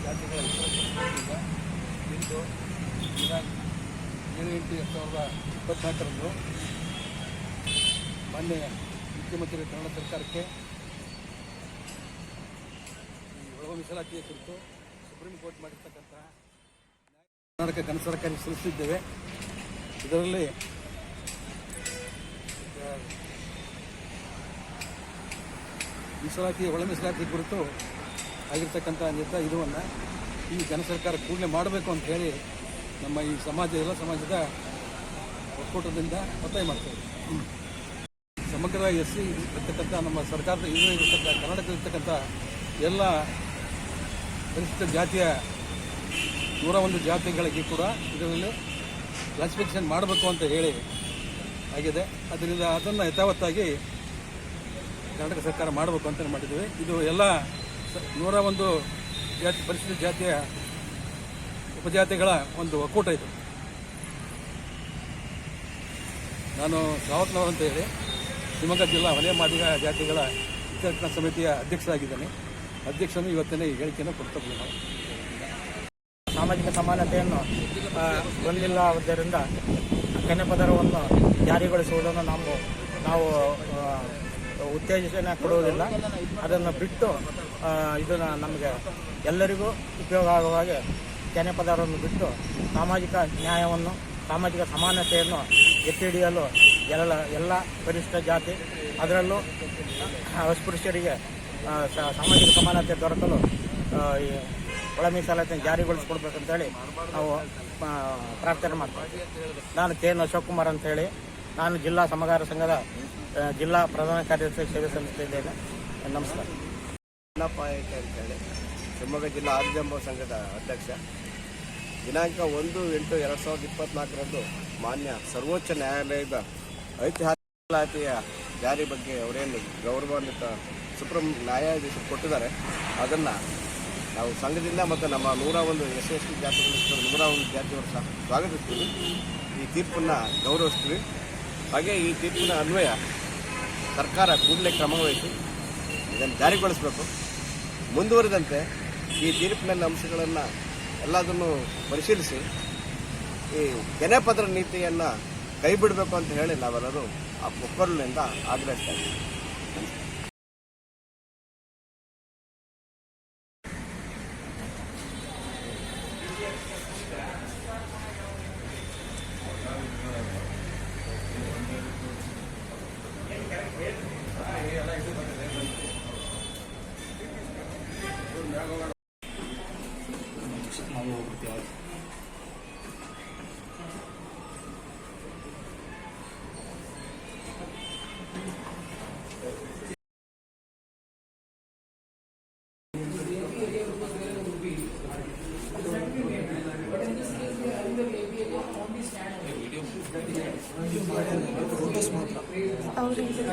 ಹಿತರಕ್ಷಣೆಯಿಂದ ಇಂದು ಏಳು ಎಂಟು ಎರಡು ಸಾವಿರದ ಇಪ್ಪತ್ನಾಲ್ಕರಂದು ಮಾನ್ಯ ಮುಖ್ಯಮಂತ್ರಿ ಕನ್ನಡ ಸರ್ಕಾರಕ್ಕೆ ಈ ಒಳ ಮೀಸಲಾತಿಯ ಕುರಿತು ಸುಪ್ರೀಂ ಕೋರ್ಟ್ ಮಾಡಿರ್ತಕ್ಕಂಥ ಕರ್ನಾಟಕ ಕನ್ನಡ ಸರ್ಕಾರಕ್ಕೆ ಸಲ್ಲಿಸಿದ್ದೇವೆ. ಇದರಲ್ಲಿ ಮೀಸಲಾತಿ ಒಳ ಮೀಸಲಾತಿ ಕುರಿತು ಆಗಿರ್ತಕ್ಕಂಥ ನಿರ್ಧಾರ ಇದುವನ್ನು ಈ ಜನ ಸರ್ಕಾರ ಕೂಡಲೇ ಮಾಡಬೇಕು ಅಂತ ಹೇಳಿ ನಮ್ಮ ಈ ಸಮಾಜ, ಎಲ್ಲ ಸಮಾಜದ ಒಕ್ಕೂಟದಿಂದ ಒತ್ತಾಯ ಮಾಡ್ತೇವೆ ಸಮಗ್ರ ಎಸ್ ಸಿ ಇರ್ತಕ್ಕಂಥ ನಮ್ಮ ಸರ್ಕಾರದ ಇದು ಇರ್ತಕ್ಕಂಥ ಕರ್ನಾಟಕದಲ್ಲಿರ್ತಕ್ಕಂಥ ಎಲ್ಲ ಪರಿಶಿಷ್ಟ ಜಾತಿಯ ನೂರ ಒಂದು ಜಾತಿಗಳಿಗೆ ಕೂಡ ಇದರಲ್ಲಿ ಕ್ಲಾಸಿಫಿಕೇಷನ್ ಮಾಡಬೇಕು ಅಂತ ಹೇಳಿ ಆಗಿದೆ. ಅದರಿಂದ ಅದನ್ನು ಯಥಾವತ್ತಾಗಿ ಕರ್ನಾಟಕ ಸರ್ಕಾರ ಮಾಡಬೇಕು ಅಂತ ಮಾಡಿದ್ದೇವೆ. ಇದು ಎಲ್ಲ ನೂರ ಒಂದು ಜಾತಿ ಪರಿಶಿಷ್ಟ ಜಾತಿಯ ಉಪಜಾತಿಗಳ ಒಂದು ಒಕ್ಕೂಟ ಇದು. ನಾನು ಸಾವತ್ನವರ್ ಅಂತ ಹೇಳಿ ಶಿವಮೊಗ್ಗ ಜಿಲ್ಲಾ ವಲಯ ಮಾದಿಗ ಜಾತಿಗಳ ಹಿತರಕ್ಷಣಾ ಸಮಿತಿಯ ಅಧ್ಯಕ್ಷರಾಗಿದ್ದೇನೆ. ಇವತ್ತಿನ ಈ ಹೇಳಿಕೆಯನ್ನು ಕೊಡ್ತಾ ನಾವು ಸಾಮಾಜಿಕ ಸಮಾನತೆಯನ್ನು ಹೊಂದಿಲ್ಲವಾದ್ದರಿಂದ ಕನ್ಯಾ ಪದರವನ್ನು ಜಾರಿಗೊಳಿಸುವುದನ್ನು ನಾವು ನಾವು ಉತ್ತೇಜನ ಕೊಡುವುದಿಲ್ಲ. ಅದನ್ನು ಬಿಟ್ಟು ಇದನ್ನು ನಮಗೆ ಎಲ್ಲರಿಗೂ ಉಪಯೋಗ ಆಗುವ ಹಾಗೆ ಜನಪದರನ್ನು ಬಿಟ್ಟು ಸಾಮಾಜಿಕ ನ್ಯಾಯವನ್ನು, ಸಾಮಾಜಿಕ ಸಮಾನತೆಯನ್ನು ಎತ್ತಿ ಹಿಡಿಯಲು ಎಲ್ಲ ಎಲ್ಲ ಪರಿಶಿಷ್ಟ ಜಾತಿ, ಅದರಲ್ಲೂ ಅಸ್ಪೃಶ್ಯರಿಗೆ ಸಾಮಾಜಿಕ ಸಮಾನತೆ ದೊರಕಲು ಒಳ ಮೀಸಲಾತಿಯನ್ನು ಜಾರಿಗೊಳಿಸ್ಕೊಡ್ಬೇಕಂತೇಳಿ ನಾವು ಪ್ರಾರ್ಥನೆ ಮಾಡ್ತೀವಿ. ನಾನು ಕೆ ಎನ್ ಅಶೋಕ್ ಕುಮಾರ್ ಅಂತೇಳಿ ನಾನು ಜಿಲ್ಲಾ ಸಮಗಾರ ಸಂಘದ ಜಿಲ್ಲಾ ಪ್ರಧಾನ ಕಾರ್ಯದರ್ಶಿ ಸೇವೆ ಸಂಸ್ಥೆಯಿಂದ ನಮಸ್ಕಾರ. ಪಾಯಕ ಅಂತೇಳಿ. ಶಿವಮೊಗ್ಗ ಜಿಲ್ಲಾ ಆದಿಜಂಬ ಸಂಘದ ಅಧ್ಯಕ್ಷ. ದಿನಾಂಕ ಒಂದು ಎಂಟು ಎರಡು ಸಾವಿರದ ಇಪ್ಪತ್ನಾಲ್ಕರಂದು ಮಾನ್ಯ ಸರ್ವೋಚ್ಚ ನ್ಯಾಯಾಲಯದ ಐತಿಹಾಸಿಕ ಜಾರಿ ಬಗ್ಗೆ ಅವರೇನು ಗೌರವಾನ್ವಿತ ಸುಪ್ರೀಂ ನ್ಯಾಯಾಧೀಶರು ಕೊಟ್ಟಿದ್ದಾರೆ. ಅದನ್ನು ನಾವು ಸಂಘದಿಂದ ಮತ್ತು ನಮ್ಮ ನೂರ ಒಂದು ಎಸ್ ಎಸ್ ಟಿ ಜಾತಿಗಳು ನೂರ ಒಂದು ಜಾತಿಯವರು ಸಹ ಸ್ವಾಗತಿಸ್ತೀವಿ. ಈ ತೀರ್ಪನ್ನು ಗೌರವಿಸ್ತೀವಿ. ಹಾಗೆ ಈ ತೀರ್ಪಿನ ಅನ್ವಯ ಸರ್ಕಾರ ಕೂಡಲೇ ಕ್ರಮ ವಹಿಸಿ ಇದನ್ನು ಜಾರಿಗೊಳಿಸಬೇಕು. ಮುಂದುವರಿದಂತೆ ಈ ತೀರ್ಪಿನಲ್ಲಿ ಅಂಶಗಳನ್ನು ಎಲ್ಲದನ್ನು ಪರಿಶೀಲಿಸಿ ಈ ಜನಪದರ ನೀತಿಯನ್ನು ಕೈ ಬಿಡಬೇಕು ಅಂತ ಹೇಳಿ ನಾವೆಲ್ಲರೂ ಆ ಒಕ್ಕಲಿನಿಂದ ಆಗ್ರಹಿಸ್ತಾ ಇದ್ದೀವಿ ಅವ್ರಿಗೆ